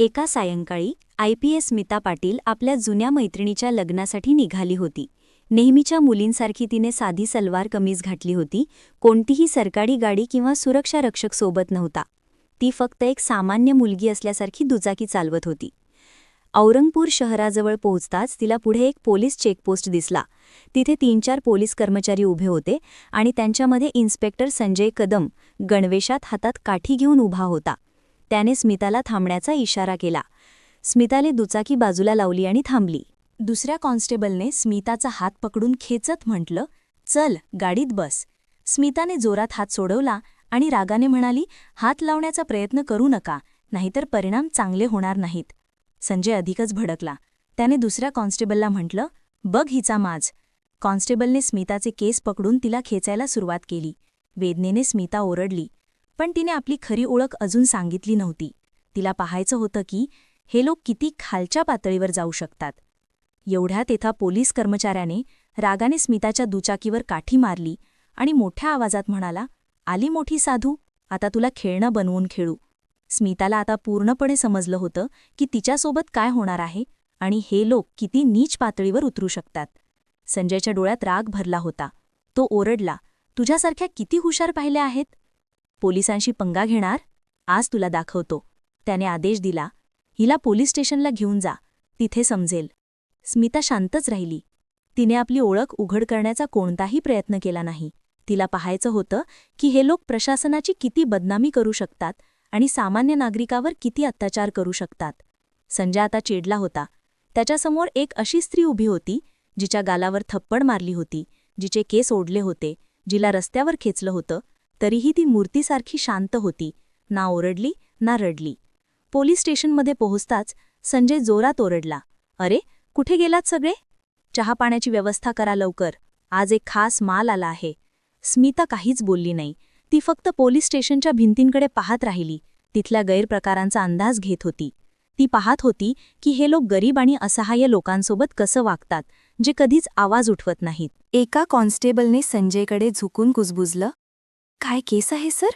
एका सायंकाळी I P S Smita Patil आपल्या जुन्या मैत्रिणीच्या लग्नासाठी निघाली होती. नेहमीच्या मुलींसारखी तिने साधी सलवार कमीज घातली होती. कोणतीही सरकारी गाडी किंवा सुरक्षा रक्षक सोबत नव्हता. ती फक्त एक सामान्य मुलगी असल्यासारखी दुचाकी चालवत होती. औरंगपूर शहराजवळ पोहोचताच तिला पुढे एक पोलीस चेकपोस्ट दिसला. तिथे तीन चार पोलीस कर्मचारी उभे होते आणि त्यांच्यामध्ये इन्स्पेक्टर संजय कदम गणवेशात हातात काठी घेऊन उभा होता. त्याने स्मिताला थांबण्याचा इशारा केला. स्मिताने दुचाकी बाजूला लावली आणि थांबली. दुसऱ्या कॉन्स्टेबलने स्मिताचा हात पकडून खेचत म्हटलं चल गाडीत बस. स्मिताने जोरात हात सोडवला आणि रागाने म्हणाली हात लावण्याचा प्रयत्न करू नका नाहीतर परिणाम चांगले होणार नाहीत. संजय अधिकच भडकला. त्याने दुसऱ्या कॉन्स्टेबलला म्हटलं बघ हिचा माज. कॉन्स्टेबलने स्मिताचे केस पकडून तिला खेचायला सुरुवात केली. वेदनेने स्मिता ओरडली पण तिने आपली खरी ओळख अजून सांगितली नव्हती. तिला पाहायचं होतं की हे लोक किती खालच्या पातळीवर जाऊ शकतात. एवढ्यात एका पोलीस कर्मचाऱ्याने रागाने स्मिताच्या दुचाकीवर काठी मारली आणि मोठ्या आवाजात म्हणाला आली मोठी साधू आता तुला खेळणं बनवून खेळू. स्मिताला आता पूर्णपणे समजलं होतं की तिच्यासोबत काय होणार आहे आणि हे लोक किती नीच पातळीवर उतरू शकतात. संजयच्या डोळ्यात राग भरला होता. तो ओरडला तुझ्यासारख्या किती हुशार पाहिल्या आहेत? पोलिसांशी पंगा घेणार? आज तुला दाखवतो. त्याने आदेश दिला. हिला पोलीस स्टेशनला घेऊन जा. तिथे समजेल. स्मिता शांतच राहिली. तिने आपली ओळख उघड करण्याचा कोणताही प्रयत्न केला नाही. तिला पाहायचं होतं की हे लोक प्रशासनाची किती बदनामी करू शकतात आणि सामान्य नागरिकावर किती अत्याचार करू शकतात. संजय आता चिडला होता. त्याच्यासमोर एक अशी स्त्री उभी होती जिच्या गालावर थप्पड मारली होती जिचे केस ओढले होते जिला रस्त्यावर खेचलं होतं तरीही ती मूर्तीसारखी शांत होती. ना ओरडली ना रडली. पोलीस स्टेशनमध्ये पोहोचताच संजय जोरात ओरडला. अरे कुठे गेलात सगळे? चहा पाण्याची व्यवस्था करा लवकर. आज एक खास माल आला आहे. स्मिता काहीच बोलली नाही. ती फक्त पोलीस स्टेशनच्या भिंतींकडे पाहत राहिली. तिथल्या गैरप्रकारांचा अंदाज घेत होती. ती पाहत होती की हे लोक गरीब आणि असहाय्य लोकांसोबत कसं वागतात जे कधीच आवाज उठवत नाहीत. एका कॉन्स्टेबलने संजयकडे झुकून कुजबुजलं काय केस आहे सर?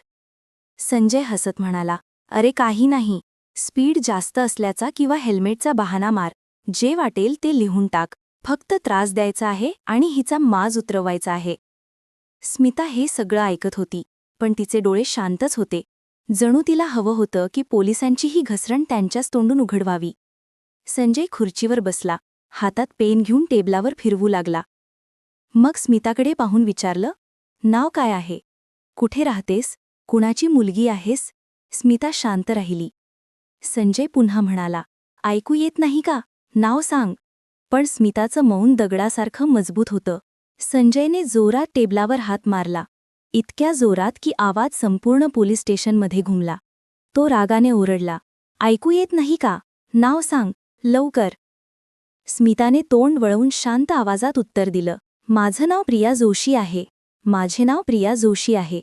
संजय हसत म्हणाला अरे काही नाही. स्पीड जास्त असल्याचा किंवा हेल्मेटचा बहाना मार. जे वाटेल ते लिहून टाक. फक्त त्रास द्यायचा आहे आणि हिचा माज उतरवायचा आहे. स्मिता हे सगळं ऐकत होती पण तिचे डोळे शांतच होते. जणू तिला हवं होतं की पोलिसांची ही घसरण त्यांच्याच तोंडून उघडवावी. संजय खुर्चीवर बसला हातात पेन घेऊन टेबलावर फिरवू लागला. मग स्मिताकडे पाहून विचारलं नाव काय आहे? कुठे राहतेस? कुणाची मुलगी आहेस? स्मिता शांत राहिली. संजय पुन्हा म्हणाला ऐकू येत नाही का? नाव सांग. पण स्मिताचं मौन दगडासारखं मजबूत होतं. संजयने जोरात टेबलावर हात मारला. इतक्या जोरात की आवाज संपूर्ण पोलीस स्टेशनमध्ये घुमला. तो रागाने ओरडला ऐकू येत नाही का? नाव सांग लवकर. स्मिताने तोंड वळवून शांत आवाजात उत्तर दिलं माझं नाव प्रिया जोशी आहे. माझे नाव प्रिया जोशी आहे.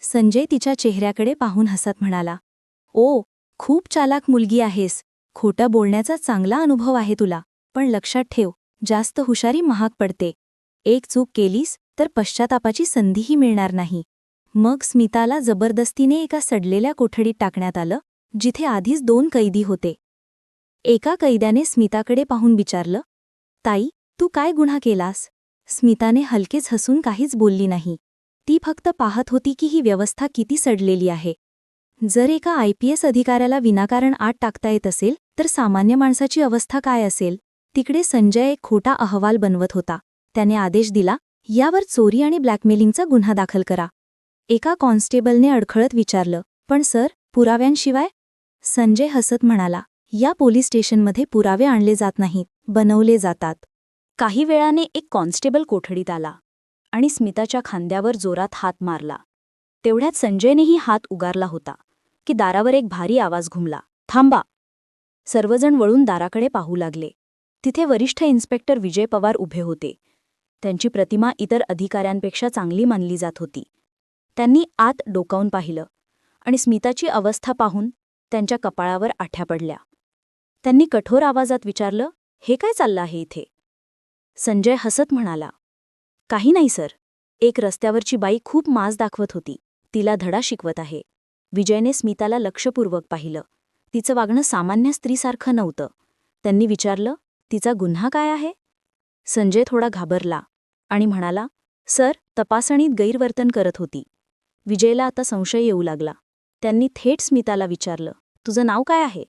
संजय तिच्या चेहऱ्याकडे पाहून हसत म्हणाला ओ खूप चालाक मुलगी आहेस. खोटं बोलण्याचा चांगला अनुभव आहे तुला. पण लक्षात ठेव जास्त हुशारी महाग पडते. एक चूक केलीस तर पश्चातापाची संधीही मिळणार नाही. मग स्मिताला जबरदस्तीने एका सडलेल्या कोठडीत टाकण्यात आलं जिथे आधीच दोन कैदी होते. एका कैद्याने स्मिताकडे पाहून विचारलं ताई तू काय गुन्हा केलास? स्मिताने हलकेच हसून काहीच बोलली नाही. ती फक्त पाहत होती की ही व्यवस्था किती सडलेली आहे. जर एका आय पी एस अधिकाऱ्याला विनाकारण आत टाकता येत असेल तर सामान्य माणसाची अवस्था काय असेल? तिकडे संजय एक खोटा अहवाल बनवत होता. त्याने आदेश दिला यावर चोरी आणि ब्लॅकमेलिंगचा गुन्हा दाखल करा. एका कॉन्स्टेबलने अडखळत विचारलं पण सर पुराव्यांशिवाय? संजय हसत म्हणाला या पोलीस स्टेशनमध्ये पुरावे आणले जात नाहीत बनवले जातात. काही वेळाने एक कॉन्स्टेबल कोठडीत आला आणि स्मिताच्या खांद्यावर जोरात हात मारला. तेवढ्यात संजयनेही हात उगारला होता की दारावर एक भारी आवाज घुमला. थांबा. सर्वजण वळून दाराकडे पाहू लागले. तिथे वरिष्ठ इन्स्पेक्टर विजय पवार उभे होते. त्यांची प्रतिमा इतर अधिकाऱ्यांपेक्षा चांगली मानली जात होती. त्यांनी आत डोकावून पाहिलं आणि स्मिताची अवस्था पाहून त्यांच्या कपाळावर आठ्या पडल्या. त्यांनी कठोर आवाजात विचारलं हे काय चाललं आहे इथे? संजय हसत म्हणाला. काही नाही सर. एक रस्त्यावरची बाई खूप माज दाखवत होती. तिला धडा शिकवत आहे. विजयने स्मिताला लक्षपूर्वक पाहिलं. तिचं वागणं सामान्य स्त्रीसारखं नव्हतं. त्यांनी विचारलं तिचा गुन्हा काय आहे? संजय थोडा घाबरला आणि म्हणाला सर तपासणीत गैरवर्तन करत होती. विजयला आता संशय येऊ लागला. त्यांनी थेट स्मिताला विचारलं तुझं नाव काय आहे?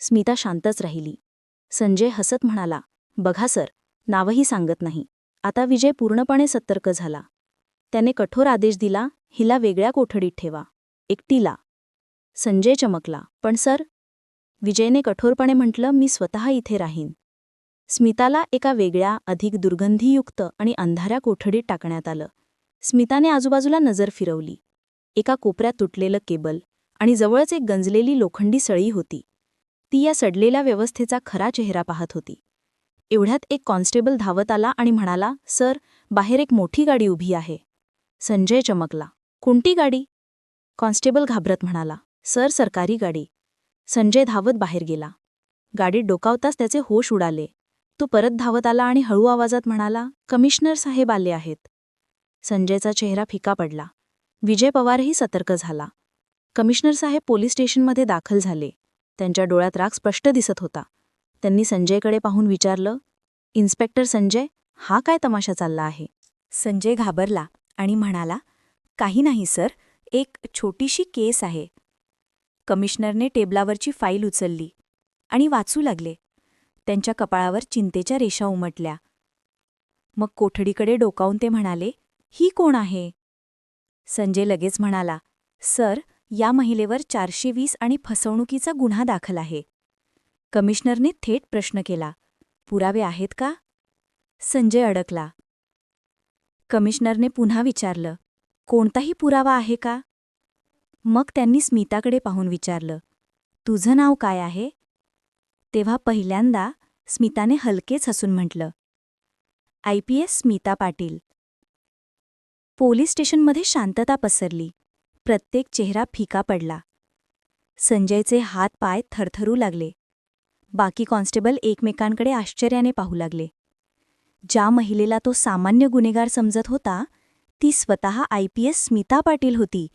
स्मिता शांतच राहिली. संजय हसत म्हणाला बघा सर. नावही सांगत नाही. आता विजय पूर्णपणे सतर्क झाला. त्याने कठोर आदेश दिला हिला वेगळ्या कोठडीत ठेवा. एकटीला. संजय चमकला. पण सर विजयने कठोरपणे म्हटलं मी स्वतः इथे राहीन. स्मिताला एका वेगळ्या अधिक दुर्गंधीयुक्त आणि अंधाऱ्या कोठडीत टाकण्यात आलं. स्मिताने आजूबाजूला नजर फिरवली. एका कोपऱ्यात तुटलेलं केबल आणि जवळच एक गंजलेली लोखंडी सळी होती. ती या सडलेल्या व्यवस्थेचा खरा चेहरा पाहत होती. एवढ्यात एक कॉन्स्टेबल धावत आला आणि म्हणाला सर बाहेर एक मोठी गाडी उभी आहे. संजय चमकला. कोणती गाडी? कॉन्स्टेबल घाबरत म्हणाला. सर सरकारी गाडी. संजय धावत बाहेर गेला. गाडीत डोकावताच त्याचे होश उडाले. तो परत धावत आला आणि हळू आवाजात म्हणाला कमिशनर साहेब आले आहेत. संजयचा चेहरा फिका पडला. विजय पवारही सतर्क झाला. कमिशनर साहेब पोलीस स्टेशनमध्ये दाखल झाले. त्यांच्या डोळ्यात राग स्पष्ट दिसत होता. त्यांनी संजयकडे पाहून विचारलं इन्स्पेक्टर संजय हा काय तमाशा चालला आहे? संजय घाबरला आणि म्हणाला काही नाही सर. एक छोटीशी केस आहे. कमिशनरने टेबलावरची फाईल उचलली आणि वाचू लागले. त्यांच्या कपाळावर चिंतेच्या रेषा उमटल्या. मग कोठडीकडे डोकावून ते म्हणाले ही कोण आहे? संजय लगेच म्हणाला सर या महिलेवर चारशे वीस आणि फसवणुकीचा गुन्हा दाखल आहे. कमिशनरने थेट प्रश्न केला. पुरावे आहेत का? संजय अडकला. कमिशनरने पुन्हा विचारलं कोणताही पुरावा आहे का? मग त्यांनी स्मिताकडे पाहून विचारलं तुझं नाव काय आहे? तेव्हा पहिल्यांदा स्मिताने हलकेच हसून म्हटलं I P S Smita Patil. Police स्टेशनमध्ये शांतता पसरली. प्रत्येक चेहरा फिका पडला. संजयचे हात पाय थरथरू लागले. बाकी कॉन्स्टेबल एकमेकांकडे आश्चर्याने पाहू लागले. ज्या महिलेला तो सामान्य गुन्हेगार समजत होता ती स्वतः I P S Smita Patil होती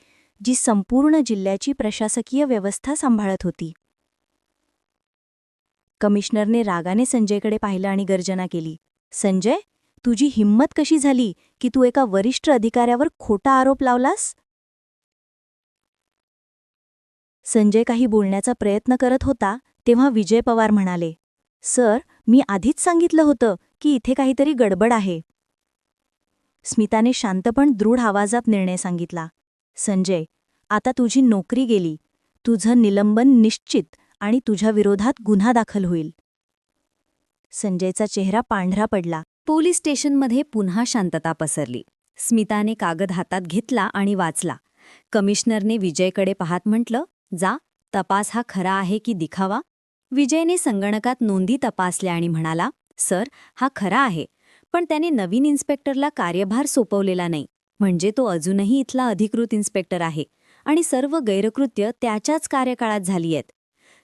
जी संपूर्ण जिल्ह्याची प्रशासकीय व्यवस्था सांभाळत होती. कमिशनरने रागाने संजयकडे पाहिलं आणि गर्जना केली. संजय तुझी हिंमत कशी झाली की तू एका वरिष्ठ अधिकाऱ्यावर खोटा आरोप लावलास? संजय काही बोलण्याचा प्रयत्न करत होता तेव्हा विजय पवार म्हणाले सर मी आधीच सांगितलं होतं की इथे काहीतरी गडबड आहे. स्मिताने शांतपण दृढ आवाजात निर्णय सांगितला संजय आता तुझी नोकरी गेली. तुझं निलंबन निश्चित आणि तुझ्या विरोधात गुन्हा दाखल होईल. संजयचा चेहरा पांढरा पडला. पोलीस स्टेशनमध्ये पुन्हा शांतता पसरली. स्मिताने कागद हातात घेतला आणि वाचला. कमिशनरने विजयकडे पाहत म्हटलं जा तपास हा खरा आहे की दिखावा. विजयने संगणकात नोंदी तपासल्या आणि म्हणाला सर हा खरा आहे पण त्याने नवीन इन्स्पेक्टरला कार्यभार सोपवलेला नाही. म्हणजे तो अजूनही इथला अधिकृत इन्स्पेक्टर आहे आणि सर्व गैरकृत्य त्याच्याच कार्यकाळात झाली आहेत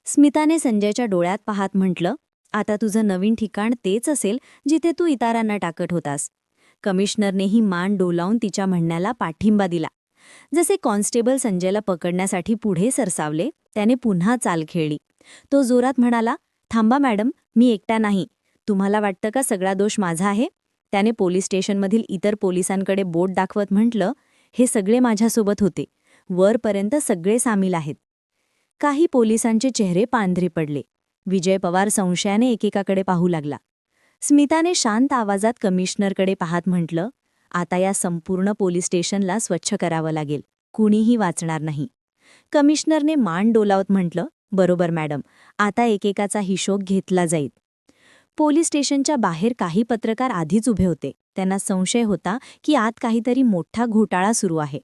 स्मिताने संजयच्या डोळ्यात पाहत म्हटलं आता तुझं नवीन ठिकाण तेच असेल जिथे तू इतरांना टाकत होतास. कमिशनरनेही मान डोलावून तिच्या म्हणण्याला पाठिंबा दिला. जसे कॉन्स्टेबल संजयला पकडण्यासाठी पुढे सरसावले त्याने पुन्हा चाल खेळली. तो जोरात म्हणाला थांबा मॅडम मी एकटा नाही. तुम्हाला वाटतं का सगळा दोष माझा आहे? त्याने पोलीस स्टेशनमधील इतर पोलिसांकडे बोट दाखवत म्हटलं हे सगळे माझ्यासोबत होते. वरपर्यंत सगळे सामील आहेत. काही पोलिसांचे चेहरे पांढरे पडले. विजय पवार संशयाने एकेकाकडे पाहू लागला. स्मिताने शांत आवाजात कमिशनरकडे पाहत म्हटलं आता या संपूर्ण पोलीस स्टेशनला स्वच्छ करावं लागेल. कुणीही वाचणार नाही. कमिशनरने मान डोलावत म्हटलं बरोबर मॅडम. आता एकेकाचा हिशोब घेतला जाईल. पोलीस स्टेशनच्या बाहेर काही पत्रकार आधीच उभे होते. त्यांना संशय होता की आत काहीतरी मोठा घोटाळा सुरू आहे.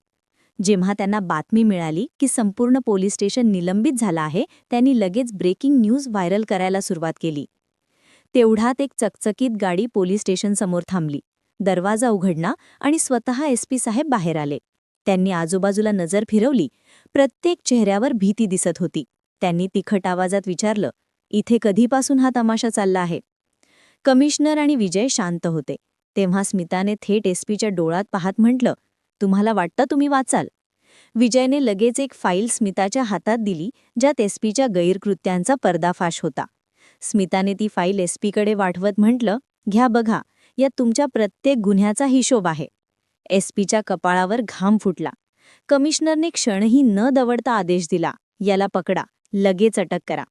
जेव्हा त्यांना बातमी मिळाली की संपूर्ण पोलीस स्टेशन निलंबित झालं आहे त्यांनी लगेच ब्रेकिंग न्यूज व्हायरल करायला सुरुवात केली. तेवढ्यात एक चकचकीत गाडी पोलीस स्टेशनसमोर थांबली. दरवाजा उघडला आणि स्वतः एसपी साहेब बाहेर आले. त्यांनी आजूबाजूला नजर फिरवली. प्रत्येक चेहऱ्यावर भीती दिसत होती. त्यांनी तिखट आवाजात विचारलं इथे कधीपासून हा तमाशा चालला आहे? कमिशनर आणि विजय शांत होते. तेव्हा स्मिताने थेट एसपीच्या डोळ्यात पाहत म्हटलं तुम्हाला वाटतं तुम्ही वाचाल? विजयने लगेच एक फाईल स्मिताच्या हातात दिली ज्यात एसपीच्या गैरकृत्यांचा पर्दाफाश होता. स्मिताने ती फाईल एसपीकडे वाढवत म्हटलं घ्या बघा यात तुमच्या प्रत्येक गुन्ह्याचा हिशोब आहे. एसपीच्या कपाळावर घाम फुटला. कमिशनरने क्षणही न दवडता आदेश दिला याला पकडा लगेच अटक करा.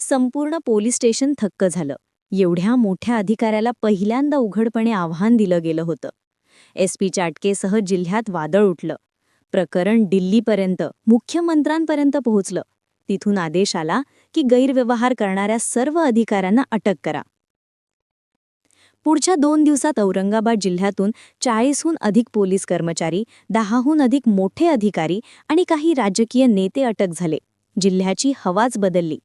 संपूर्ण पोलीस स्टेशन थक्क झालं. एवढ्या मोठ्या अधिकाऱ्याला पहिल्यांदा उघडपणे आव्हान दिलं गेलं होतं. एसपीच्या अटकेसह जिल्ह्यात वादळ उठलं. प्रकरण दिल्लीपर्यंत मुख्यमंत्र्यांपर्यंत पोहोचलं. तिथून आदेश आला की गैरव्यवहार करणाऱ्या सर्व अधिकाऱ्यांना अटक करा. पुढच्या दोन दिवसात औरंगाबाद जिल्ह्यातून चाळीसहून अधिक पोलीस कर्मचारी दहाहून अधिक मोठे अधिकारी आणि काही राजकीय नेते अटक झाले. जिल्ह्याची हवाच बदलली.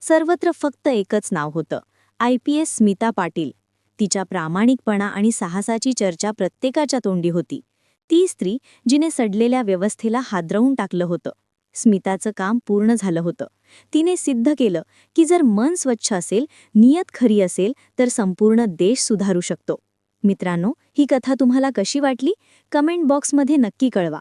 सर्वत्र फक्त एकच नाव होतं. I P S Smita Patil. तिच्या प्रामाणिकपणा आणि साहसाची चर्चा प्रत्येकाच्या तोंडी होती. ती स्त्री जिने सडलेल्या व्यवस्थेला हादरवून टाकलं होतं. स्मिताचं काम पूर्ण झालं होतं. तिने सिद्ध केलं की जर मन स्वच्छ असेल नियत खरी असेल तर संपूर्ण देश सुधारू शकतो. मित्रांनो ही कथा तुम्हाला कशी वाटली? कमेंट बॉक्समध्ये नक्की कळवा.